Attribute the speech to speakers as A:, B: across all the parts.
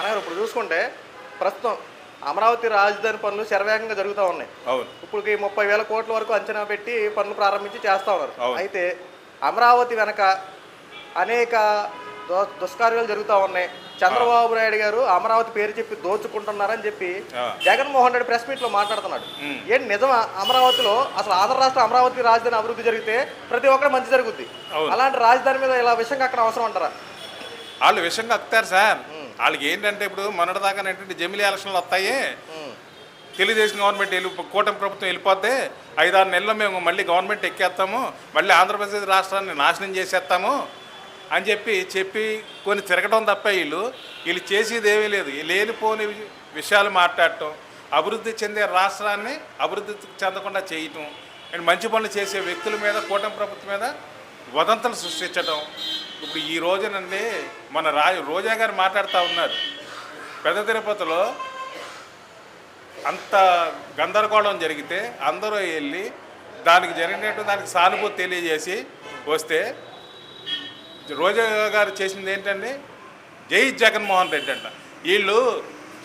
A: అనగా ఇప్పుడు చూసుకుంటే ప్రస్తుతం అమరావతి రాజధాని పనులు శరవేగంగా జరుగుతూ ఉన్నాయి.
B: అవును.
A: ఇప్పుడు ఈ ముప్పై వేల కోట్ల వరకు అంచనా పెట్టి పనులు ప్రారంభించి చేస్తా ఉన్నారు. అయితే అమరావతి వెనక అనేక దుష్కార్యాలు జరుగుతూ ఉన్నాయి. చంద్రబాబు నాయుడు గారు అమరావతి పేరు చెప్పి దోచుకుంటున్నారని చెప్పి. జగన్మోహన్ రెడ్డి ప్రెస్ మీట్లో మాట్లాడుతున్నాడు. ఏంటి నిజమా? అమరావతిలో అసలు ఆంధ్ర రాష్ట్ర అమరావతి రాజధాని అభివృద్ధి జరిగితే ప్రతి ఒక్కరు మంచి జరుగుద్ది. అలాంటి రాజధాని మీద ఇలా విషయంగా అక్కడ అవసరం అంటారా?
B: వాళ్ళు విషయంగా వస్తారు సార్. వాళ్ళకి ఏంటంటే ఇప్పుడు మొన్నటిదాకా ఏంటంటే జమిలీ ఎలక్షన్లు వస్తాయి. తెలుగుదేశం గవర్నమెంట్ వెళ్ళి కూటమి ప్రభుత్వం వెళ్ళిపోతే ఐదారు నెలల్లో మేము మళ్ళీ గవర్నమెంట్ ఎక్కేస్తాము మళ్ళీ ఆంధ్రప్రదేశ్ రాష్ట్రాన్ని నాశనం చేసేస్తాము అని చెప్పి చెప్పి కొన్ని తిరగడం తప్ప వీళ్ళు. వీళ్ళు చేసేది ఏమీ లేదు. లేనిపోని విషయాలు మాట్లాడటం అభివృద్ధి చెందే రాష్ట్రాన్ని అభివృద్ధి చెందకుండా చేయటం అండ్ మంచి పనులు చేసే వ్యక్తుల మీద కూటమి ప్రభుత్వం మీద వదంతలు సృష్టించడం ఇప్పుడు ఈ రోజునండి మన రా రోజా గారు మాట్లాడుతూ ఉన్నారు. పెద్ద తిరుపతిలో అంత గందరగోళం జరిగితే అందరూ వెళ్ళి దానికి జరిగినట్టు దానికి సానుభూతి తెలియజేసి వస్తే రోజా గారు చేసింది ఏంటండి? జై జగన్మోహన్ రెడ్డి అంట. వీళ్ళు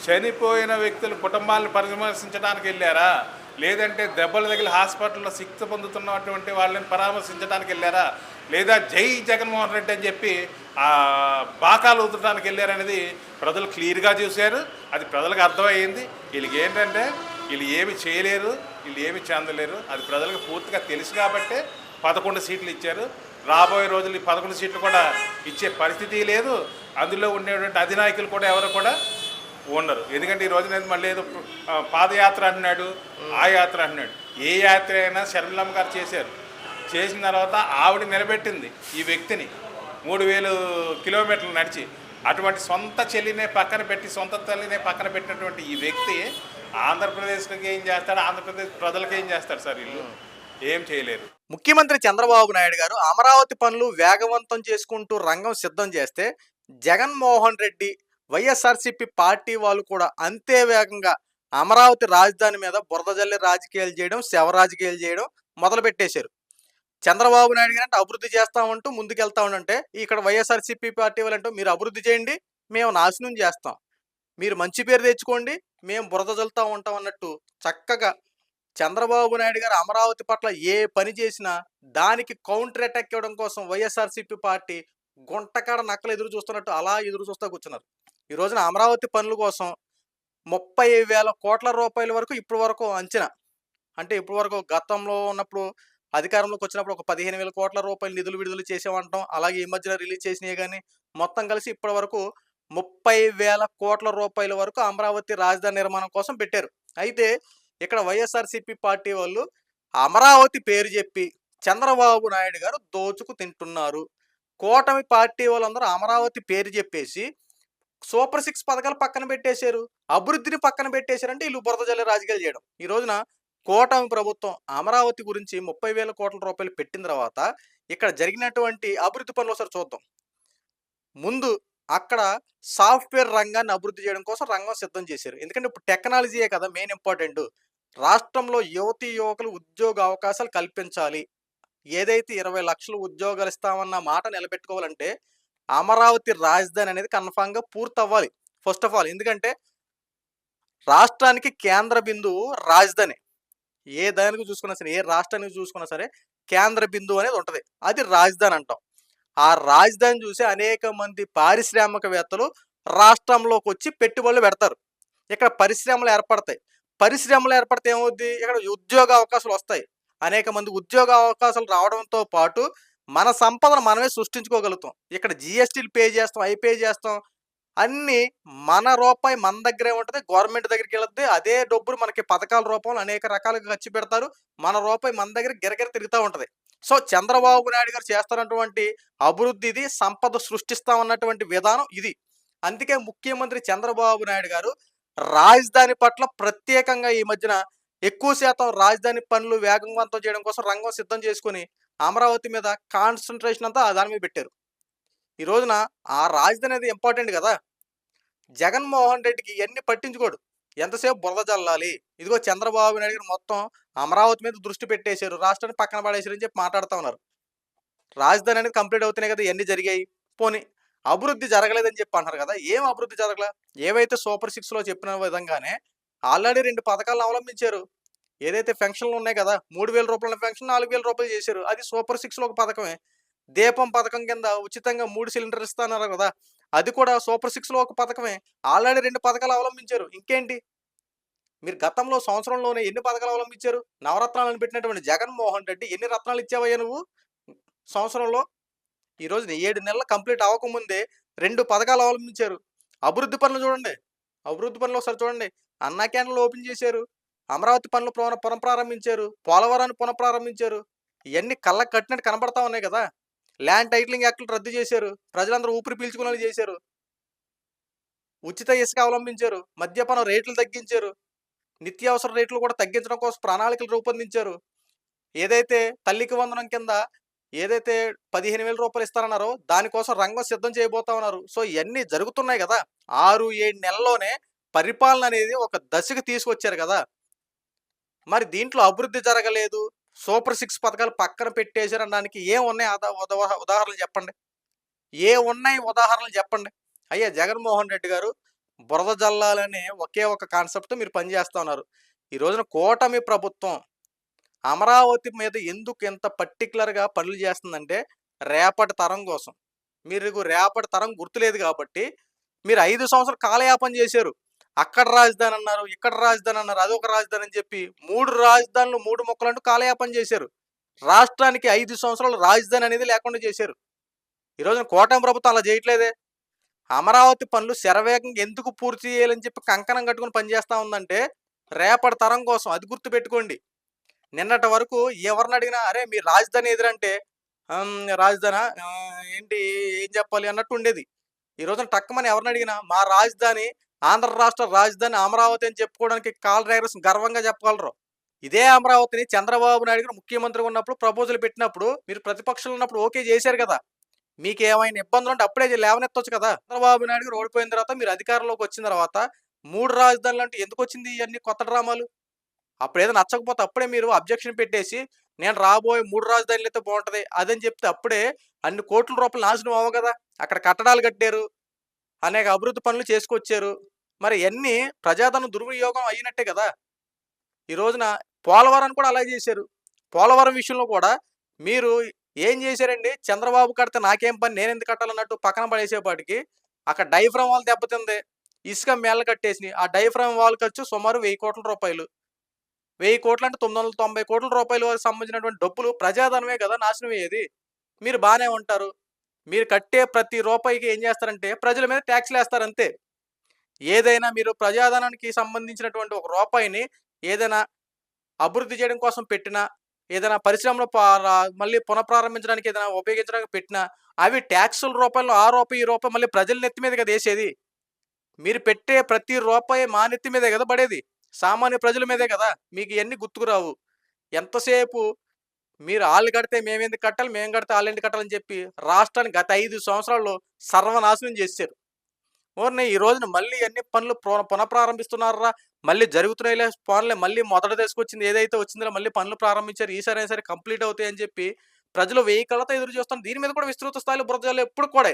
B: చనిపోయిన వ్యక్తులు కుటుంబాలను పరామర్శించడానికి వెళ్ళారా? లేదంటే దెబ్బలు తగిలి హాస్పిటల్లో శిక్ష పొందుతున్నటువంటి వాళ్ళని పరామర్శించడానికి వెళ్ళారా? లేదా జై జగన్మోహన్ రెడ్డి అని చెప్పి ఆ బాకాలు ఊదడానికి వెళ్ళారనేది ప్రజలు క్లియర్గా చూశారు. అది ప్రజలకు అర్థమైంది వీళ్ళకి ఏంటంటే వీళ్ళు ఏమి చేయలేరు వీళ్ళు ఏమి చెందలేరు. అది ప్రజలకు పూర్తిగా తెలుసు కాబట్టే పదకొండు సీట్లు ఇచ్చారు. రాబోయే రోజులు ఈ పదకొండు సీట్లు కూడా ఇచ్చే పరిస్థితి లేదు. అందులో ఉండేటువంటి అధినాయకులు కూడా ఎవరు కూడా ఉండరు. ఎందుకంటే ఈ రోజున మళ్ళీ ఏదో పాదయాత్ర అంటున్నాడు ఆ యాత్ర అంటున్నాడు. ఏ యాత్ర అయినా శర్మిలమ్మ గారు చేశారు. చేసిన తర్వాత ఆవిడ నిలబెట్టింది ఈ వ్యక్తిని. మూడు వేలు కిలోమీటర్లు నడిచి అటువంటి సొంత చెల్లినే పక్కన పెట్టి సొంత తల్లినే పక్కన పెట్టినటువంటి ఈ వ్యక్తి ఆంధ్రప్రదేశ్కి ఏం చేస్తాడు? ఆంధ్రప్రదేశ్ ప్రజలకు ఏం చేస్తాడు సార్ వీళ్ళు? ఏం చేయలేరు.
A: ముఖ్యమంత్రి చంద్రబాబు నాయుడు గారు అమరావతి పనులు వేగవంతం చేసుకుంటూ రంగం సిద్ధం చేస్తే జగన్మోహన్ రెడ్డి వైఎస్ఆర్సీపీ పార్టీ వాళ్ళు కూడా అంతే వేగంగా అమరావతి రాజధాని మీద బురదజల్లి రాజకీయాలు చేయడం శవ రాజకీయాలు చేయడం మొదలుపెట్టేశారు. చంద్రబాబు నాయుడు గారు అంటే అభివృద్ధి చేస్తామంటూ ముందుకెళ్తా ఉండంటే ఇక్కడ వైఎస్ఆర్సీపీ పార్టీ వాళ్ళంటూ మీరు అభివృద్ధి చేయండి మేము నాశనం చేస్తాం. మీరు మంచి పేరు తెచ్చుకోండి మేము బురద జల్లుతా ఉంటాం అన్నట్టు చక్కగా చంద్రబాబు నాయుడు గారు అమరావతి పట్ల ఏ పని చేసినా దానికి కౌంటర్ అటాక్ ఇవ్వడం కోసం వైఎస్ఆర్సీపీ పార్టీ గుంటకాడ నక్కలు ఎదురు చూస్తున్నట్టు అలా ఎదురు చూస్తూ కూర్చున్నారు. ఈ రోజున అమరావతి పనుల కోసం ముప్పై వేల కోట్ల రూపాయల వరకు ఇప్పటి వరకు అంచనా. అంటే ఇప్పటి వరకు గతంలో ఉన్నప్పుడు అధికారంలోకి వచ్చినప్పుడు ఒక పదిహేను వేల కోట్ల రూపాయలు నిధులు విడుదల చేసామంటాం అలాగే ఈ మధ్యన రిలీజ్ చేసినాయి కానీ మొత్తం కలిసి ఇప్పటి వరకు ముప్పై వేల కోట్ల రూపాయల వరకు అమరావతి రాజధాని నిర్మాణం కోసం పెట్టారు. అయితే ఇక్కడ వైఎస్ఆర్సీపీ పార్టీ వాళ్ళు అమరావతి పేరు చెప్పి చంద్రబాబు నాయుడు గారు దోచుకు తింటున్నారు. కూటమి పార్టీ వాళ్ళందరూ అమరావతి పేరు చెప్పేసి సూపర్ సిక్స్ పథకాలు పక్కన పెట్టేశారు. అభివృద్ధిని పక్కన పెట్టేశారంటే వీళ్ళు బురద జల్లి రాజకీయాలు చేయడం. ఈ రోజున కూటమి ప్రభుత్వం అమరావతి గురించి ముప్పై వేల కోట్ల రూపాయలు పెట్టిన తర్వాత ఇక్కడ జరిగినటువంటి అభివృద్ధి పనులు ఒకసారి చూద్దాం. ముందు అక్కడ సాఫ్ట్వేర్ రంగాన్ని అభివృద్ధి చేయడం కోసం రంగం సిద్ధం చేశారు. ఎందుకంటే ఇప్పుడు టెక్నాలజీయే కదా మెయిన్ ఇంపార్టెంట్. రాష్ట్రంలో యువతి యువకులు ఉద్యోగ అవకాశాలు కల్పించాలి. ఏదైతే ఇరవై లక్షలు ఉద్యోగాలు ఇస్తామన్న మాట నిలబెట్టుకోవాలంటే అమరావతి రాజధాని అనేది కన్ఫామ్గా పూర్తి అవ్వాలి ఫస్ట్ ఆఫ్ ఆల్. ఎందుకంటే రాష్ట్రానికి కేంద్ర బిందువు రాజధాని. ఏ దానికి చూసుకున్నా సరే ఏ రాష్ట్రానికి చూసుకున్నా సరే కేంద్ర బిందువు అనేది ఉంటుంది. అది రాజధాని అంటాం. ఆ రాజధాని చూసి అనేక మంది పారిశ్రామికవేత్తలు రాష్ట్రంలోకి వచ్చి పెట్టుబడులు పెడతారు. ఇక్కడ పరిశ్రమలు ఏర్పడతాయి. పరిశ్రమలు ఏర్పడితే ఏమవుద్ది? ఇక్కడ ఉద్యోగ అవకాశాలు వస్తాయి. అనేక మంది ఉద్యోగ అవకాశాలు రావడంతో పాటు మన సంపదను మనమే సృష్టించుకోగలుగుతాం. ఇక్కడ జిఎస్టీలు పే చేస్తాం అవి పే చేస్తాం. అన్ని మన రూపాయి మన దగ్గరే ఉంటుంది. గవర్నమెంట్ దగ్గరికి వెళ్తే అదే డబ్బులు మనకి పథకాల రూపంలో అనేక రకాలుగా ఖర్చు పెడతారు. మన రూపాయి మన దగ్గర గిరగిర తిరుగుతూ ఉంటుంది. సో చంద్రబాబు నాయుడు గారు చేస్తున్నటువంటి అభివృద్ధి ఇది సంపద సృష్టిస్తామన్నటువంటి విధానం ఇది. అందుకే ముఖ్యమంత్రి చంద్రబాబు నాయుడు గారు రాజధాని పట్ల ప్రత్యేకంగా ఈ మధ్యన ఎక్కువ శాతం రాజధాని పనులు వేగవంతం చేయడం కోసం రంగం సిద్ధం చేసుకుని అమరావతి మీద కాన్సన్ట్రేషన్ అంతా దాని మీద పెట్టారు. ఈ రోజున ఆ రాజధాని అనేది ఇంపార్టెంట్ కదా. జగన్మోహన్ రెడ్డికి ఇవన్నీ పట్టించుకోడు. ఎంతసేపు బురద చల్లాలి ఇదిగో చంద్రబాబు నాయుడు గారు మొత్తం అమరావతి మీద దృష్టి పెట్టేశారు. రాష్ట్రాన్ని పక్కన పడేశారు అని చెప్పి మాట్లాడుతూ ఉన్నారు. రాజధాని అనేది కంప్లీట్ అవుతున్నాయి కదా ఇవన్నీ జరిగాయి. పోనీ అభివృద్ధి జరగలేదని చెప్పి అంటున్నారు కదా ఏం అభివృద్ధి జరగలే? ఏవైతే సూపర్ సిక్స్లో చెప్పిన విధంగానే ఆల్రెడీ రెండు పథకాలను అవలంబించారు. ఏదైతే ఫెన్షన్లు ఉన్నాయి కదా మూడు వేల రూపాయల ఫెన్షన్ నాలుగు వేల రూపాయలు చేశారు. అది సూపర్ సిక్స్లో ఒక పథకమే. దీపం పథకం కింద ఉచితంగా మూడు సిలిండర్ ఇస్తున్నారు కదా అది కూడా సూపర్ సిక్స్లో ఒక పథకమే. ఆల్రెడీ రెండు పథకాలు అవలంబించారు. ఇంకేంటి? మీరు గతంలో సంవత్సరంలోనే ఎన్ని పథకాలు అవలంబించారు? నవరత్నాలను పెట్టినటువంటి జగన్మోహన్ రెడ్డి ఎన్ని రత్నాలు ఇచ్చావయ్యా నువ్వు సంవత్సరంలో? ఈరోజు ఏడు నెలలు కంప్లీట్ అవ్వకముందే రెండు పథకాలు అవలంబించారు. అభివృద్ధి పనులు చూడండి. అభివృద్ధి పనులు ఒకసారి చూడండి. అన్నా క్యాండ్లు ఓపెన్ చేశారు. అమరావతి పనులు పునః పునఃప్రారంభించారు. పోలవరాన్ని పునఃప్రారంభించారు. ఇవన్నీ కళ్ళకు కట్టినట్టు కనబడతా ఉన్నాయి కదా! ల్యాండ్ టైటిలింగ్ యాక్ట్లు రద్దు చేశారు. ప్రజలందరూ ఊపిరి పీల్చుకునేలా చేశారు. ఉచిత ఇసుక అవలంబించారు. మద్యపానం రేట్లు తగ్గించారు. నిత్యావసర రేట్లు కూడా తగ్గించడం కోసం ప్రణాళికలు రూపొందించారు. ఏదైతే తల్లికి వందనం కింద ఏదైతే పదిహేను వేల రూపాయలు ఇస్తారన్నారో దానికోసం రంగం సిద్ధం చేయబోతా ఉన్నారు. సో ఇవన్నీ జరుగుతున్నాయి కదా. ఆరు ఏడు నెలల్లోనే పరిపాలన అనేది ఒక దశకు తీసుకొచ్చారు కదా. మరి దీంట్లో అభివృద్ధి జరగలేదు. సూపర్ సిక్స్ పథకాలు పక్కన పెట్టేశారనడానికి ఏ ఉన్నాయి ఉదాహరణలు చెప్పండి? ఏ ఉన్నాయి ఉదాహరణలు చెప్పండి? అయ్యా జగన్మోహన్ రెడ్డి గారు బురద జల్లాలనే ఒకే ఒక కాన్సెప్ట్ మీరు పనిచేస్తూ ఉన్నారు. ఈ రోజున కూటమి ప్రభుత్వం అమరావతి మీద ఎందుకు ఎంత పర్టికులర్గా పనులు చేస్తుందంటే రేపటి తరం కోసం. మీరు రేపటి తరం గుర్తులేదు కాబట్టి మీరు ఐదు సంవత్సరాలు కాలయాపన చేశారు. అక్కడ రాజధాని అన్నారు ఇక్కడ రాజధాని అన్నారు అదొక రాజధాని అని చెప్పి మూడు రాజధానులు మూడు మొక్కలంటూ కాలయాపన చేశారు. రాష్ట్రానికి ఐదు సంవత్సరాలు రాజధాని అనేది లేకుండా చేశారు. ఈ రోజున ప్రభుత్వం అలా చేయట్లేదే. అమరావతి పనులు శరవేగంగా ఎందుకు పూర్తి చేయాలని చెప్పి కంకణం కట్టుకుని పనిచేస్తా ఉందంటే రేపటి తరం కోసం అది గుర్తు పెట్టుకోండి. నిన్నటి వరకు ఎవరిని అడిగినా అరే మీ రాజధాని ఎదురంటే రాజధాని? ఏంటి ఏం చెప్పాలి? అన్నట్టు ఉండేది. ఈ రోజున టక్కమని ఎవరిని అడిగినా మా రాజధాని ఆంధ్ర రాష్ట్ర రాజధాని అమరావతి అని చెప్పుకోవడానికి కాల్ డ్రైవర్స్ గర్వంగా చెప్పగలరు. ఇదే అమరావతిని చంద్రబాబు నాయుడు గారు ముఖ్యమంత్రిగా ఉన్నప్పుడు ప్రపోజల్ పెట్టినప్పుడు మీరు ప్రతిపక్షంలో ఉన్నప్పుడు ఓకే చేశారు కదా. మీకు ఏమైనా ఇబ్బందులు ఉంటే అప్పుడే లేవనెత్తవచ్చు కదా. చంద్రబాబు నాయుడు గారు ఓడిపోయిన తర్వాత మీరు అధికారంలోకి వచ్చిన తర్వాత మూడు రాజధానులు అంటే ఎందుకు వచ్చింది ఇవన్నీ కొత్త డ్రామాలు? అప్పుడు ఏదో నచ్చకపోతే అప్పుడే మీరు అబ్జెక్షన్ పెట్టేసి నేను రాబోయే మూడు రాజధానులు అయితే బాగుంటది అదని చెప్తే అప్పుడే అన్ని కోట్ల రూపాయలు నాశనం అవ్వ కదా. అక్కడ కట్టడాలు కట్టారు. అనేక అభివృద్ధి పనులు చేసుకొచ్చారు. మరి ఎన్ని ప్రజాధన దుర్వినియోగం అయినట్టే కదా! ఈ రోజున పోలవరం కూడా అలా చేశారు. పోలవరం విషయంలో కూడా మీరు ఏం చేశారండి? చంద్రబాబు కడితే నాకేం పని? నేను ఎందుకు కట్టాలన్నట్టు పక్కన పడేసేపాటికి అక్కడ డైఫ్రమ్ వాల్ దెబ్బతింది ఇసుక మేళ్ళ కట్టేసి ఆ డైఫ్రమ్ వాల్ ఖర్చు సుమారు వెయ్యి కోట్ల రూపాయలు. వెయ్యి కోట్లు అంటే తొమ్మిది వందల తొంభై కోట్ల రూపాయలు సంబంధించినటువంటి డబ్బులు ప్రజాధనమే కదా నాశనం అయ్యేది. మీరు బాగానే ఉంటారు. మీరు కట్టే ప్రతి రూపాయికి ఏం చేస్తారంటే ప్రజల మీద ట్యాక్స్లు వేస్తారు అంతే ఏదైనా మీరు ప్రజాధనానికి సంబంధించినటువంటి ఒక రూపాయిని ఏదైనా అభివృద్ధి చేయడం కోసం పెట్టినా ఏదైనా పరిశ్రమలో మళ్ళీ పునఃప్రారంభించడానికి ఏదైనా ఉపయోగించడానికి పెట్టినా అవి ట్యాక్సుల రూపాయలు ఆ రూపాయి ఈ రూపాయి మళ్ళీ ప్రజల నెత్తి మీద కదా వేసేది. మీరు పెట్టే ప్రతి రూపాయి మా నెత్తి మీదే కదా పడేది. సామాన్య ప్రజల మీదే కదా. మీకు ఇవన్నీ గుర్తుకురావు ఎంతసేపు మీరు వాళ్ళు కడితే మేమెందుకు కట్టాలి? మేము కడితే వాళ్ళు ఎందుకు కట్టాలని చెప్పి రాష్ట్రాన్ని గత ఐదు సంవత్సరాల్లో సర్వనాశనం చేశారు ఓర్ని ఈ రోజున మళ్ళీ అన్ని పనులు పున- పునఃప్రారంభిస్తున్నారా? మళ్ళీ జరుగుతున్నాయిలే పనులే. మళ్ళీ మొదట తీసుకొచ్చింది ఏదైతే వచ్చిందో మళ్ళీ పనులు ప్రారంభించారు. ఈసారి అయినా సరే కంప్లీట్ అవుతాయి అని చెప్పి ప్రజలు వెయ్యి కళ్ళతో ఎదురు చూస్తాను దీని మీద కూడా విస్తృత స్థాయిలో బురదజాలు ఎప్పుడు కూడా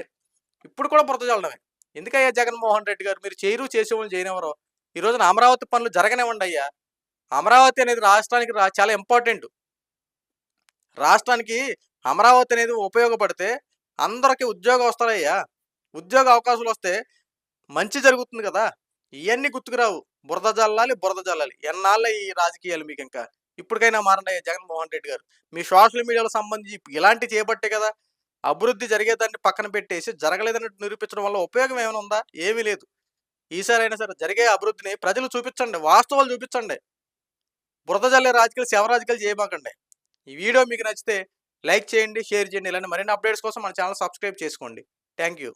A: ఇప్పుడు కూడా బురదజాలడమే ఎందుకయ్యా జగన్మోహన్ రెడ్డి గారు? మీరు చేయరు చేసేవాళ్ళు చేయనివ్వరు. ఈ రోజున అమరావతి పనులు జరగనివ్వండి అయ్యా. అమరావతి అనేది రాష్ట్రానికి చాలా ఇంపార్టెంట్. రాష్ట్రానికి అమరావతి అనేది ఉపయోగపడితే అందరికి ఉద్యోగం వస్తారయ్యా. ఉద్యోగ అవకాశాలు వస్తే మంచి జరుగుతుంది కదా. ఇవన్నీ గుర్తుకురావు. బురద జల్లాలి బురద జల్లాలి. ఎన్నాళ్ళ ఈ రాజకీయాలు మీకు ఇంకా ఇప్పటికైనా మారండి జగన్మోహన్ రెడ్డి గారు. మీ సోషల్ మీడియాలో సంబంధించి ఇలాంటి చేయబట్టే కదా. అభివృద్ధి జరిగేదాన్ని పక్కన పెట్టేసి జరగలేదన్నట్టు నిరూపించడం వల్ల ఉపయోగం ఏమైనా ఉందా? ఏమీ లేదు. ఈసారి అయినా సరే జరిగే అభివృద్ధిని ప్రజలు చూపించండి. వాస్తవాలు చూపించండి. బురద జల్లే రాజకీయాలు శవ రాజకీయాలు ఈ వీడియో మీకు నచ్చితే లైక్ చేయండి షేర్ చేయండి. ఇలాంటి మరిన్ని అప్డేట్స్ కోసం మన ఛానల్ సబ్స్క్రైబ్ చేసుకోండి. Thank you